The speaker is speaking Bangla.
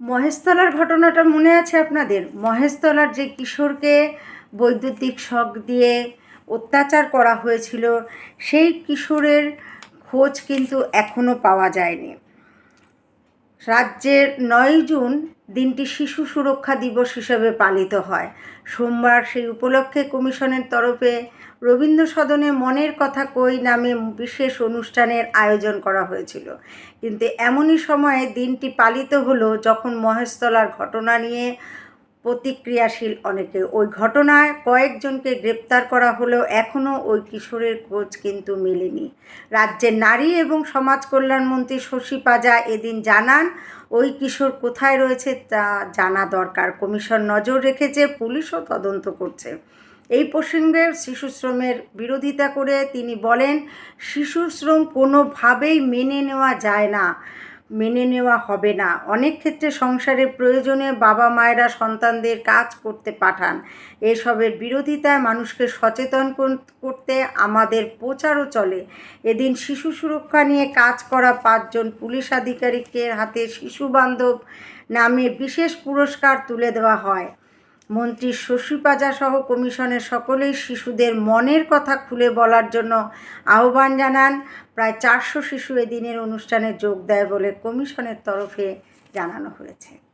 মহেশতলার ঘটনাটা মনে আছে আপনাদের? মহেশতলার যে কিশোরকে বৈদ্যুতিক শখ দিয়ে অত্যাচার করা হয়েছিল, সেই কিশোরের খোঁজ কিন্তু এখনও পাওয়া যায়নি। রাজ্যের নয় জুন দিনটি শিশু সুরক্ষা দিবস হিসেবে পালিত হয়। সোমবার সেই উপলক্ষে কমিশনের তরফে রবীন্দ্র সদনে মনের কথা কই নামে বিশেষ অনুষ্ঠানের আয়োজন করা হয়েছিল। কিন্তু এমনই সময়ে দিনটি পালিত হলো যখন মহেশতলার ঘটনা নিয়ে প্রতিক্রিয়াশীল অনেকে ওই ঘটনায় কয়েকজনকে গ্রেপ্তার করা হলেও এখনও ওই কিশোরের খোঁজ কিন্তু মেলেনি। রাজ্যের নারী এবং সমাজ কল্যাণমন্ত্রী শশী পাজা এদিন জানান, ওই কিশোর কোথায় রয়েছে তা জানা দরকার। কমিশন নজর রেখেছে, পুলিশও তদন্ত করছে। এই প্রসঙ্গে শিশু শ্রমের বিরোধিতা করে তিনি বলেন, শিশু শ্রম কোনোভাবেই মেনে নেওয়া যায় না। মেনে নেওয়া হবে না। অনেক ক্ষেত্রে সংসারের প্রয়োজনে বাবা মায়েরা সন্তানদের কাজ করতে পাঠান। এসবের বিরোধিতায় মানুষকে সচেতন করতে আমাদের প্রচারও চলে। এদিন শিশু সুরক্ষা নিয়ে কাজ করা পাঁচজন পুলিশ আধিকারিকের হাতে শিশু বান্ধব নামে বিশেষ পুরস্কার তুলে দেওয়া হয়। মন্ত্রী শশী সহ কমিশনের সকলেই শিশুদের মনের কথা খুলে বলার জন্য আহ্বান জানান। প্রায় চারশো শিশু এদিনের অনুষ্ঠানে যোগ দেয় বলে কমিশনের তরফে জানানো হয়েছে।